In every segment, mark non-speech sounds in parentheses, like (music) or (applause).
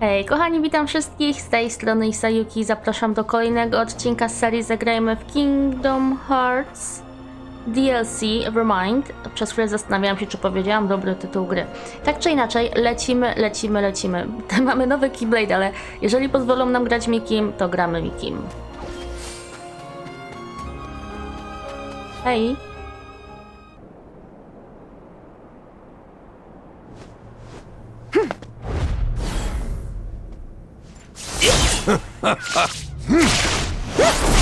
Hej, kochani, witam wszystkich. Z tej strony Isayuki. Zapraszam do kolejnego odcinka z serii Zagrajmy w Kingdom Hearts DLC Remind. Przez chwilę zastanawiałam się, czy powiedziałam dobry tytuł gry. Tak czy inaczej, lecimy, lecimy, lecimy. (laughs) Mamy nowy Keyblade, ale jeżeli pozwolą nam grać Mikim, to gramy Mikim. Hej. Your (laughs)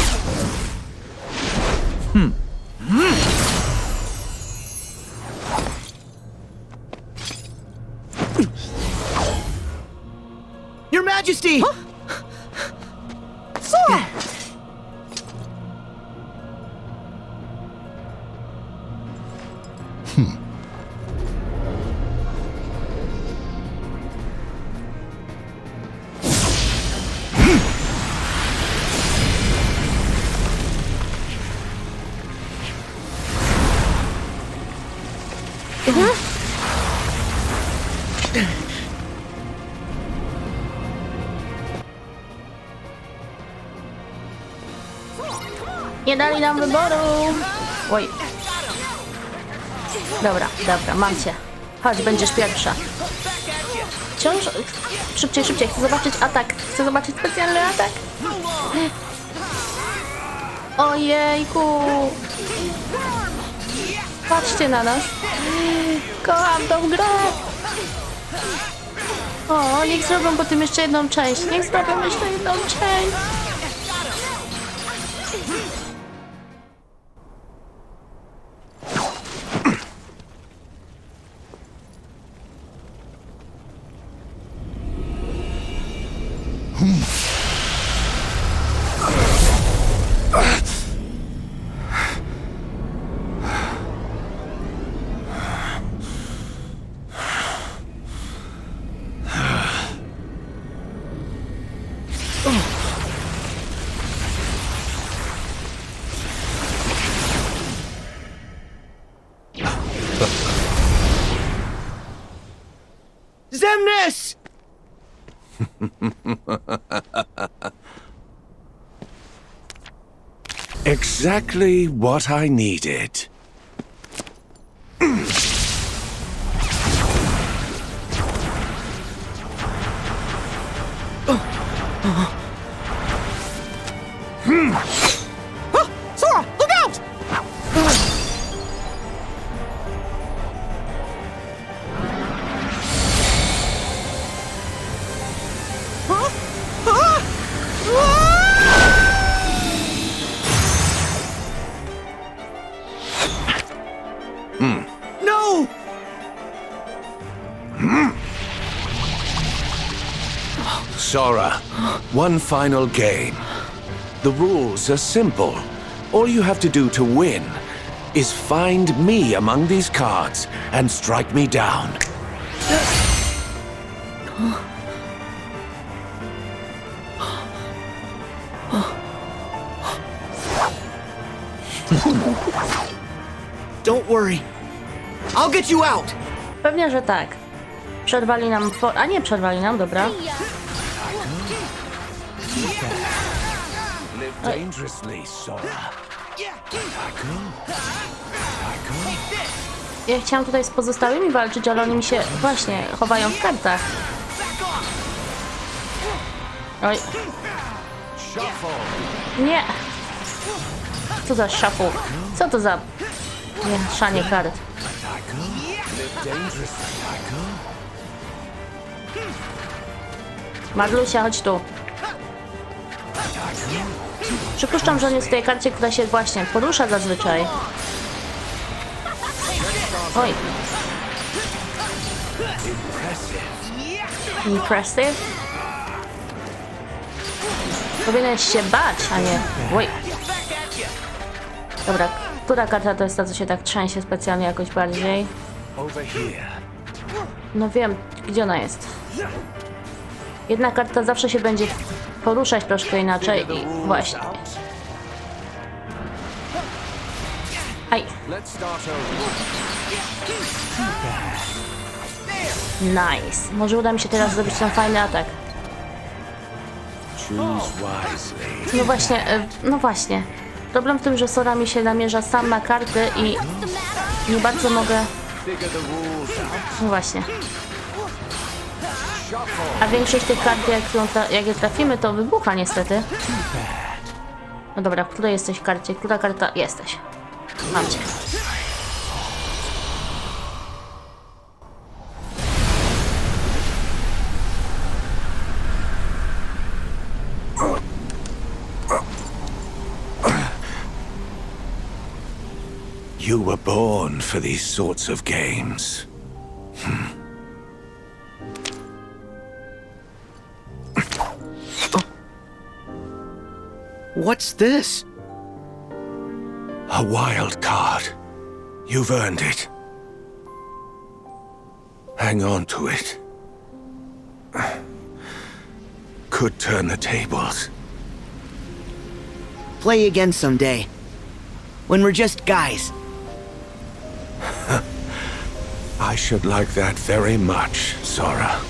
Nie dali nam wyboru. Oj. Dobra, dobra, mam cię. Chodź, będziesz pierwsza. Wciąż... Szybciej, szybciej, chcę zobaczyć atak. Chcę zobaczyć specjalny atak. Ojejku. Patrzcie na nas. Kocham tą grę. O, niech zrobią po tym jeszcze jedną część. Niech zrobią jeszcze jedną część. Exactly what I needed. Sora, one final game. The rules are simple. All you have to do to win is find me among these cards and strike me down. Don't worry. I'll get you out! Pewnie, że tak. Przerwali nam. Po... A nie przerwali nam, dobra. Dangerously. Ja chciałam tutaj z pozostałymi walczyć, ale oni mi się właśnie chowają w kartach. Oj. Nie. Co za szafu? Co to za mieszanie kart? Maglusia, chodź tu. Przypuszczam, że on jest w tej karcie, która się właśnie porusza zazwyczaj. Oj. Impressive. Powinieneś się bać, a nie... Oj. Dobra, Która karta to jest ta, co się tak trzęsie specjalnie jakoś bardziej? No wiem, gdzie ona jest. Jedna karta zawsze się będzie poruszać troszkę inaczej i właśnie. Aj, nice. Może uda mi się teraz zrobić ten fajny atak. No właśnie, e, no właśnie. Problem w tym, że Sora mi się namierza sam na karty i nie bardzo mogę... No właśnie. A większość tych kart, jak, ją tra- jak je trafimy, to wybucha niestety. No dobra, w której jesteś karcie? Która karta? Jesteś. Mam cię. You were born for these sorts of games. What's this? A wild card. You've earned it. Hang on to it. Could turn the tables. Play again someday. When we're just guys. (laughs) I should like that very much, Sora.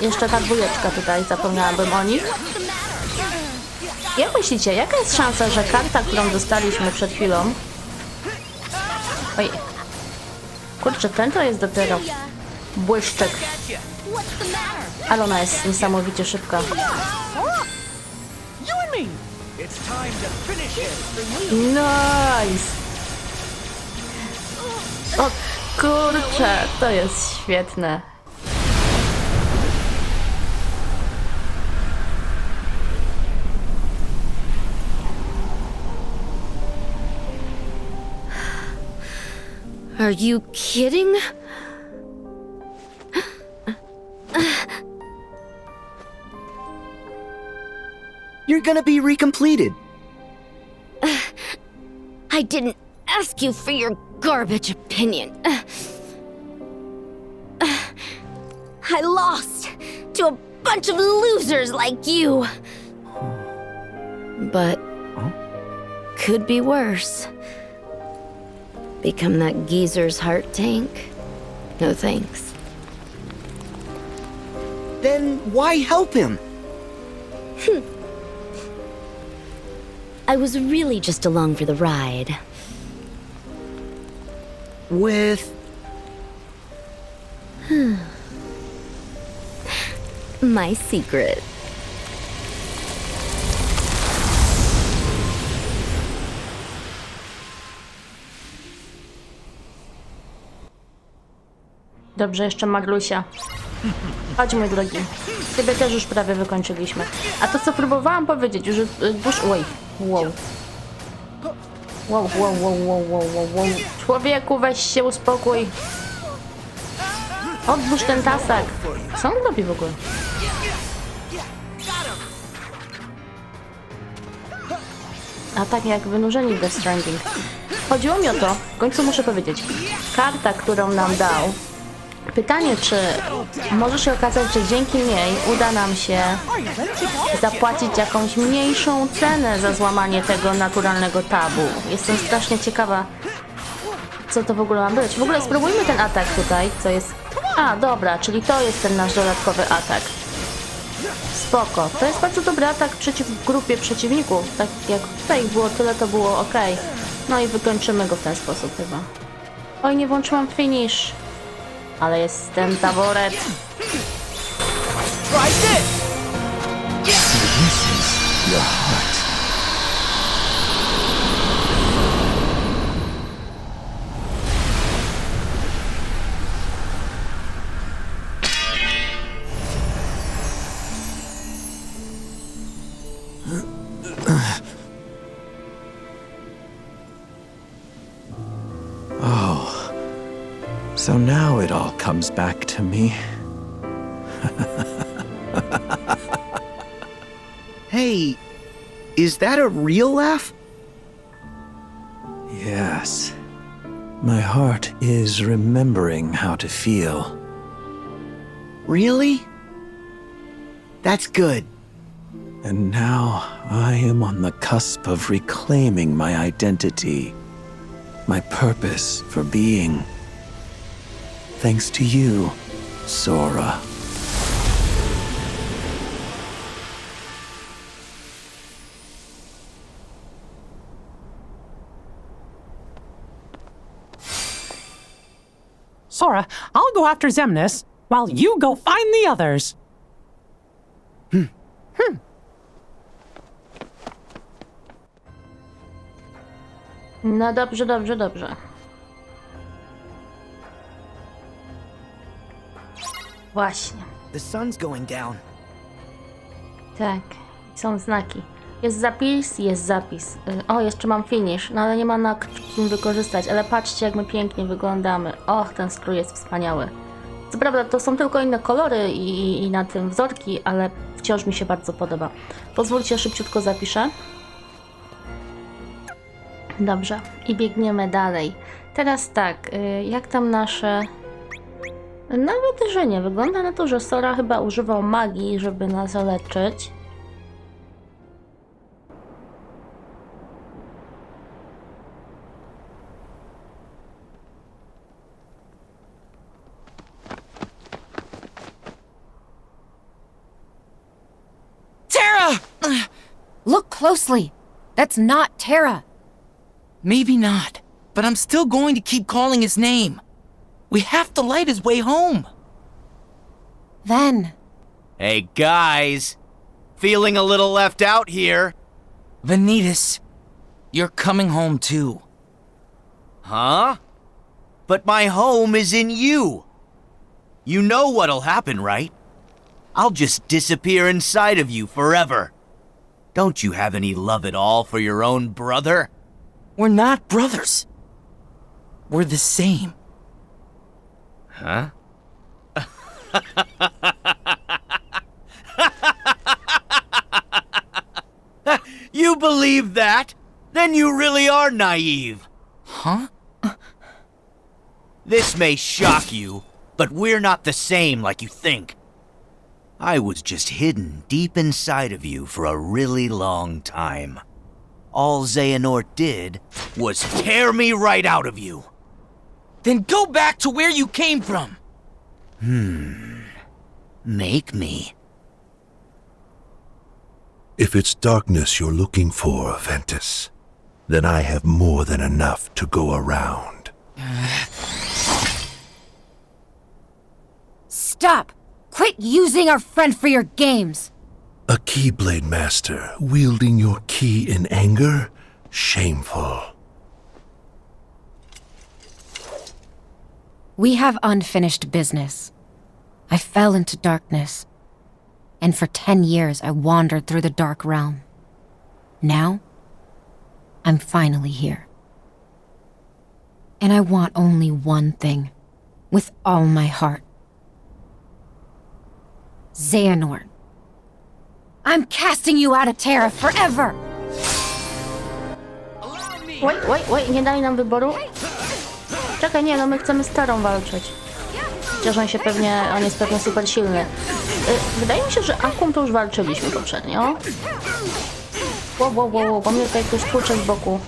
Jeszcze ta dwójeczka tutaj, zapomniałabym o nich. Jak myślicie, jaka jest szansa, że karta, którą dostaliśmy przed chwilą... Oj. Kurczę, ten to jest dopiero błyszczek. Ale ona jest niesamowicie szybka. Nice! O kurczę, to jest świetne. Are you kidding? You're gonna be recompleted. I didn't ask you for your garbage opinion. I lost to a bunch of losers like you. Hmm. But oh. could be worse. Become that geezer's heart tank? No thanks. Then why help him? (laughs) I was really just along for the ride. With. (sighs) My secret. Dobrze, jeszcze Maglusia. Chodź, mój drogi. Ciebie też już prawie wykończyliśmy. A to, co próbowałam powiedzieć, y, dusz... Oj, wow. Wow, wow, wow, wow, wow, wow, wow. Człowieku, weź się uspokój. Odłóż ten tasak. Co on robi w ogóle? A tak jak wynurzeni w Stranding. Chodziło mi o to, w końcu muszę powiedzieć, karta, którą nam dał, pytanie, czy może się okazać, że dzięki niej uda nam się zapłacić jakąś mniejszą cenę za złamanie tego naturalnego tabu. Jestem strasznie ciekawa, co to w ogóle ma być. W ogóle spróbujmy ten atak tutaj, co jest... A, dobra, czyli to jest ten nasz dodatkowy atak. Spoko. To jest bardzo dobry atak przeciw grupie przeciwników. Tak jak tutaj było tyle, to było ok. No i wykończymy go w ten sposób chyba. Oj, nie włączyłam finish. Ale jest ten taboret. Try this! So now it all comes back to me. Hey, is that a real laugh? Yes. My heart is remembering how to feel. Really? That's good. And now I am on the cusp of reclaiming my identity, my purpose for being. Thanks to you, Sora. Sora, I'll go after Zemnis while you go find the others. Hmm. Hmm. No dobrze, dobrze, dobrze. Właśnie. The sun's going down. Tak, są znaki. Jest zapis, jest zapis. Y, O, jeszcze mam finish, no ale nie ma na kim wykorzystać, ale patrzcie jak my pięknie wyglądamy. Och, ten strój jest wspaniały. Co prawda to są tylko inne kolory i, i na tym wzorki, ale wciąż mi się bardzo podoba. Pozwólcie, szybciutko zapiszę. Dobrze, i biegniemy dalej. Teraz tak, y, jak tam nasze... Nawet, że nie. Wygląda na to, że Sora chyba używał magii, żeby nas leczyć. Terra! Look closely. That's not Terra. Maybe not, but I'm still going to keep calling his name. We have to light his way home. Then, Hey, guys. Feeling a little left out here. Vanitas, you're coming home too. Huh? But my home is in you. You know what'll happen, right? I'll just disappear inside of you forever. Don't you have any love at all for your own brother? We're not brothers. We're the same. Huh? (laughs) you believe that? Then you really are naive. Huh? This may shock you, but we're not the same like you think. I was just hidden deep inside of you for a really long time. All Xehanort did was tear me right out of you. Then go back to where you came from. Hmm. Make me. If it's darkness you're looking for, Ventus, then I have more than enough to go around. (sighs) stop! Quit using our friend for your games! A Keyblade Master wielding your key in anger? Shameful. We have unfinished business. I fell into darkness, and for ten years I wandered through the dark realm. Now, I'm finally here. And I want only one thing, with all my heart. Xehanort. I'm casting you out of Terra forever! Wait, oj, oj, nie dali nam wyboru. Czekaj, nie, no my chcemy z Terą walczyć. Chociaż on się pewnie, on jest pewnie super silny. Y, Wydaje mi się, że Akum to już walczyliśmy poprzednio. Wow, wow, wow, wow, bo mnie tutaj ktoś tłucze z boku.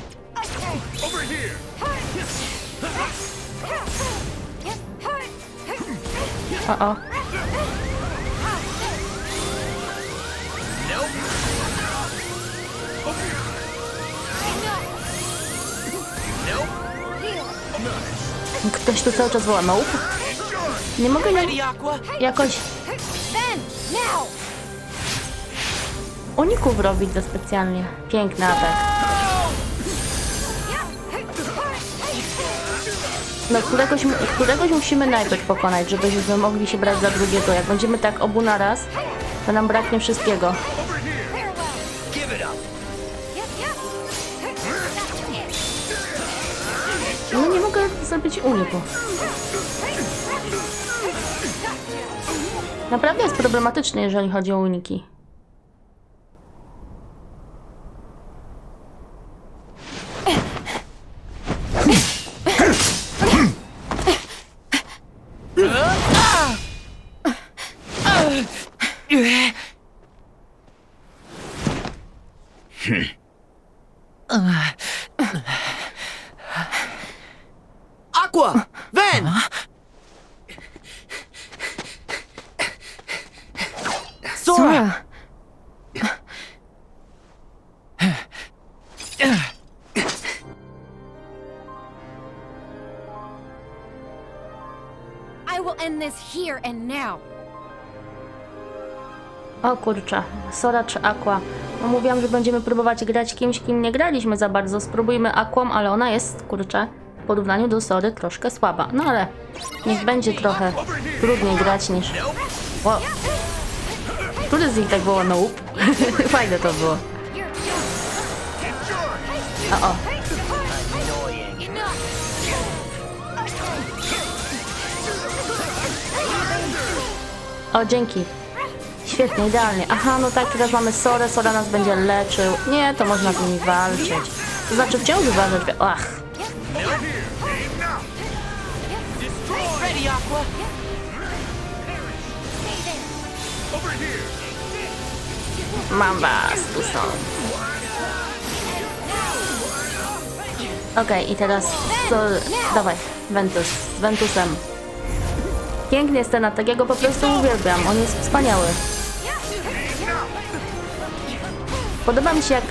O, o. Ktoś tu cały czas woła nope. Nie mogę Aqua? jakoś uników robić za specjalnie. Piękny atak. No, któregoś, któregoś musimy najpierw pokonać, żebyśmy mogli się brać za drugiego. Jak będziemy tak obu na raz, to nam braknie wszystkiego. Zrobić uniku. Naprawdę jest problematyczny, jeżeli chodzi o uniki. Kurczę, Sora czy Aqua? No mówiłam, że będziemy próbować grać kimś, kim nie graliśmy za bardzo. Spróbujmy Aquą, ale ona jest, kurczę, w porównaniu do Sory troszkę słaba. No ale niech będzie trochę trudniej grać niż... O. Który z nich tak było nope? (laughs) Fajne to było. O, o. O, dzięki. Świetnie, idealnie. Aha, no tak, teraz mamy Sorę, Sora nas będzie leczył. Nie, to można z nimi walczyć. To znaczy wciąż uważać... Ach, mam was, tu są. Okej, i teraz... Co... Dawaj, Ventus, z Ventusem. Pięknie scena, tak ja go po prostu uwielbiam. On jest wspaniały. Podoba mi się jak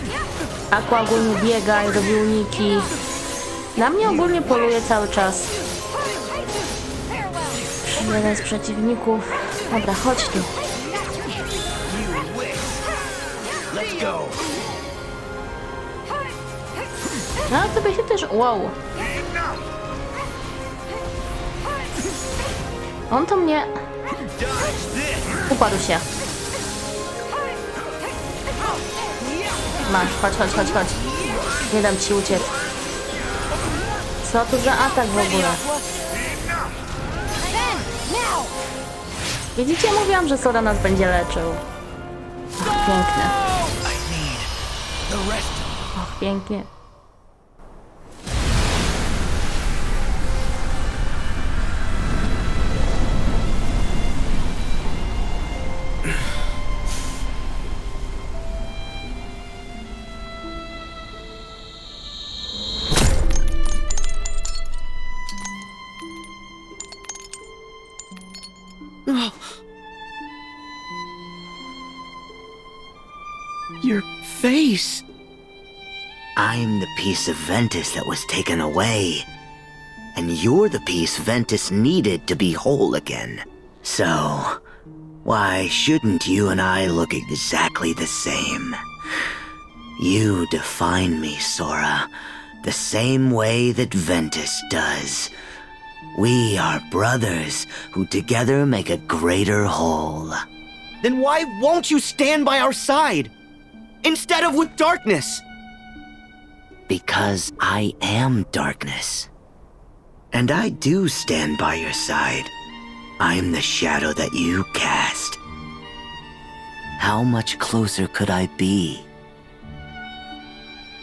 Aqua ogólnie biega i robi uniki. Na mnie ogólnie poluje cały czas. Jeden z przeciwników. Dobra, chodź tu. No, tobie się też... Wow. On to mnie... Upadł się. Masz, chodź, chodź, chodź, chodź. Nie dam ci uciec. Co to za atak w ogóle? Widzicie, mówiłam, że Sora nas będzie leczył. Ach, piękne. Och, pięknie. Face. I'm the piece of Ventus that was taken away. And you're the piece Ventus needed to be whole again. So, why shouldn't you and I look exactly the same? You define me, Sora, the same way that Ventus does. We are brothers who together make a greater whole. Then why won't you stand by our side? Instead of with darkness? Because I am darkness. And I do stand by your side. I'm the shadow that you cast. How much closer could I be?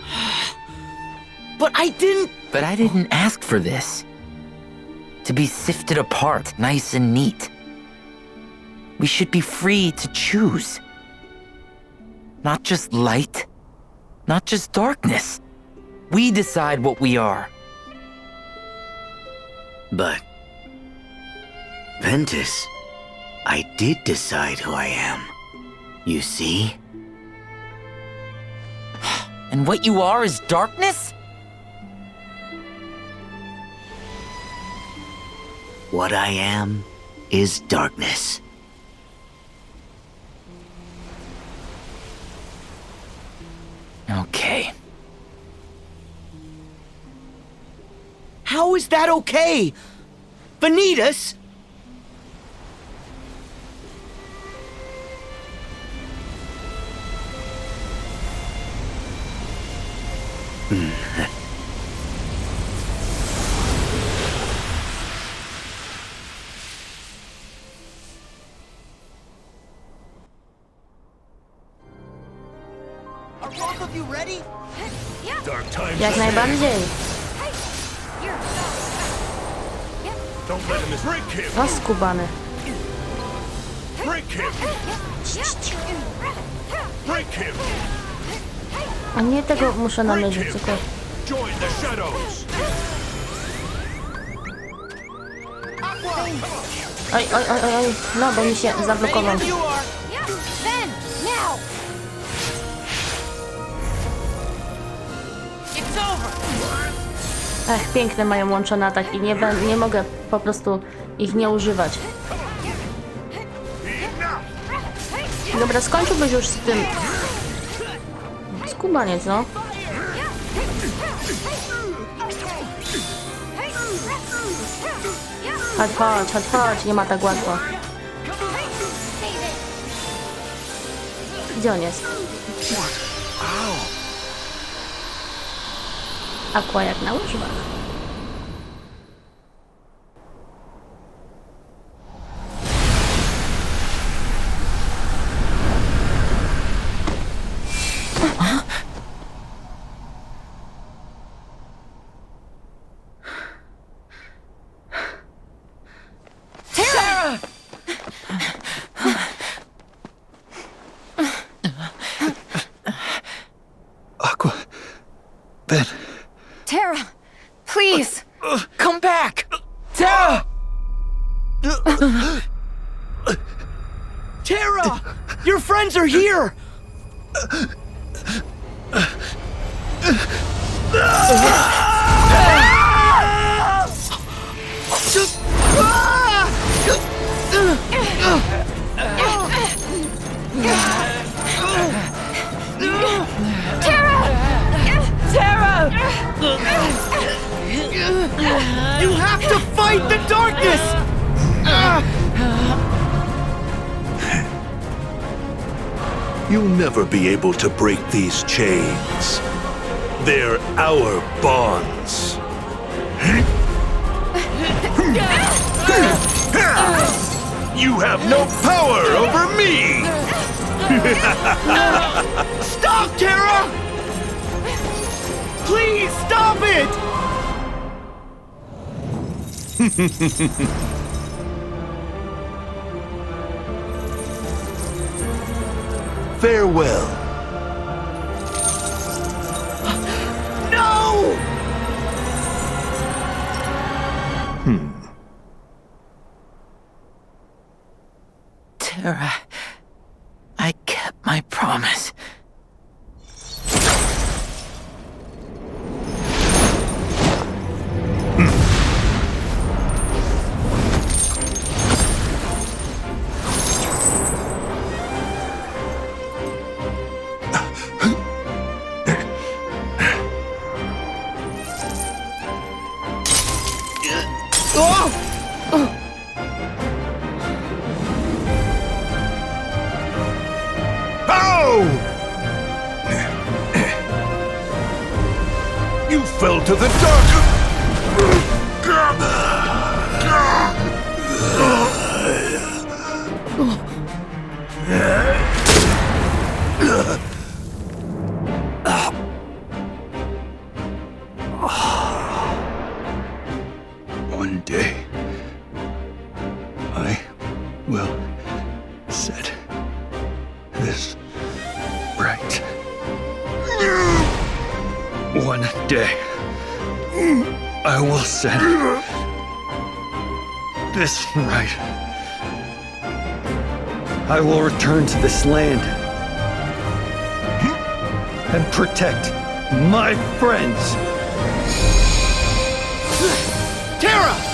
(sighs) But I didn't. But I didn't ask for this. To be sifted apart, nice and neat. We should be free to choose. Not just light, not just darkness. We decide what we are. But. Ventus, I did decide who I am. You see? And what you are is darkness? What I am is darkness. Okay. How is that okay? Vanitas? Skubany. A nie tego muszę namierzyć, tylko... Oj, oj, oj, oj, oj. No, bo mi się zablokował. Ech, piękne mają łączone ataki. Nie, bę- nie mogę po prostu ich nie używać. Dobra, skończyłbyś już z tym. Skubaniec, no. Chodź, chodź, chodź, chodź, nie ma tak łatwo. Gdzie on jest? Aqua jak na łyżwach. Friends are here! You'll never be able to break these chains. They're our bonds. You have no power over me! Stop, Tara! Please stop it! (laughs) Farewell. No! One day, I will set this right. I will return to this land and protect my friends. Tara!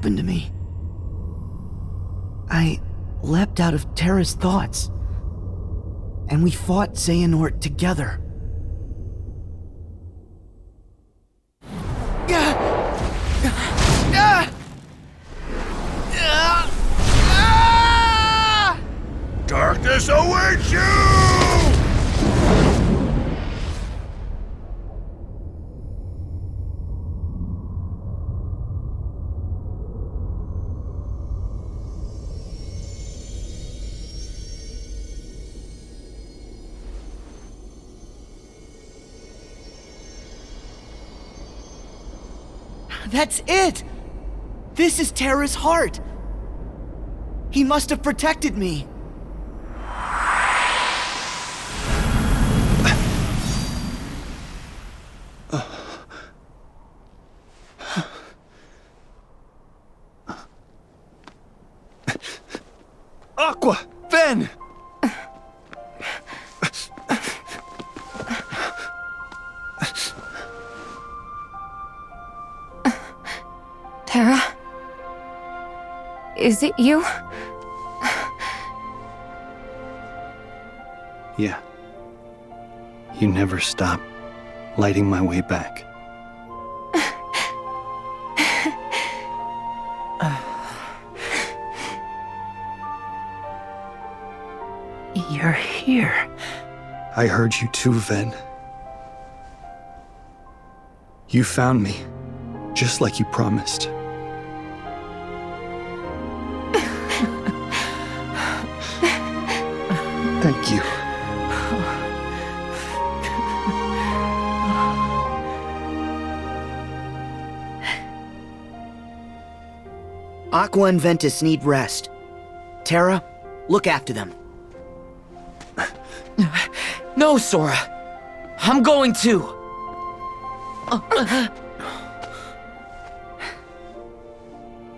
Happened to me. I leapt out of Terra's thoughts, and we fought Xehanort together. Darkness awaits you! That's it! This is Terra's heart! He must have protected me. Is it you? Yeah. You never stop lighting my way back. (sighs) You're here. I heard you too, Ven. You found me, just like you promised. Aqua and Ventus need rest. Terra, look after them. No, Sora. I'm going to.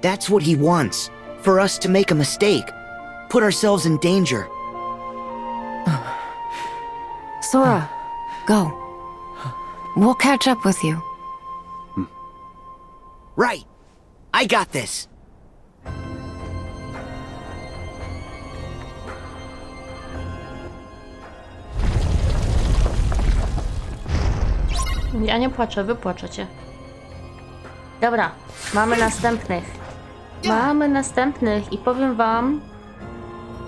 That's what he wants. For us to make a mistake. Put ourselves in danger. Sora, go. We'll catch up with you. Right. I got this. Ja nie płaczę, wy płaczecie. Dobra, mamy następnych. Mamy następnych i powiem wam...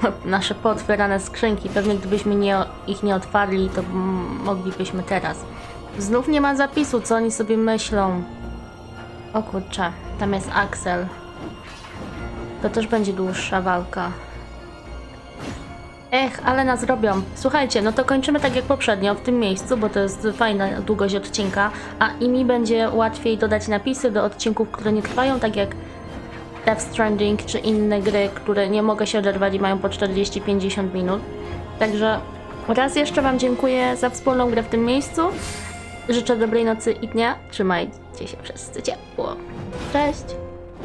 (laughs) Nasze pootwierane skrzynki, pewnie gdybyśmy nie, ich nie otwarli, to moglibyśmy teraz. Znów nie ma zapisu, co oni sobie myślą. O kurczę, tam jest Axel. To też będzie dłuższa walka. Ech, ale nas robią. Słuchajcie, no to kończymy tak jak poprzednio w tym miejscu, bo to jest fajna długość odcinka, a i mi będzie łatwiej dodać napisy do odcinków, które nie trwają, tak jak Death Stranding czy inne gry, które nie mogę się oderwać i mają po 40-50 minut. Także raz jeszcze Wam dziękuję za wspólną grę w tym miejscu. Życzę dobrej nocy i dnia. Trzymajcie się wszyscy ciepło. Cześć!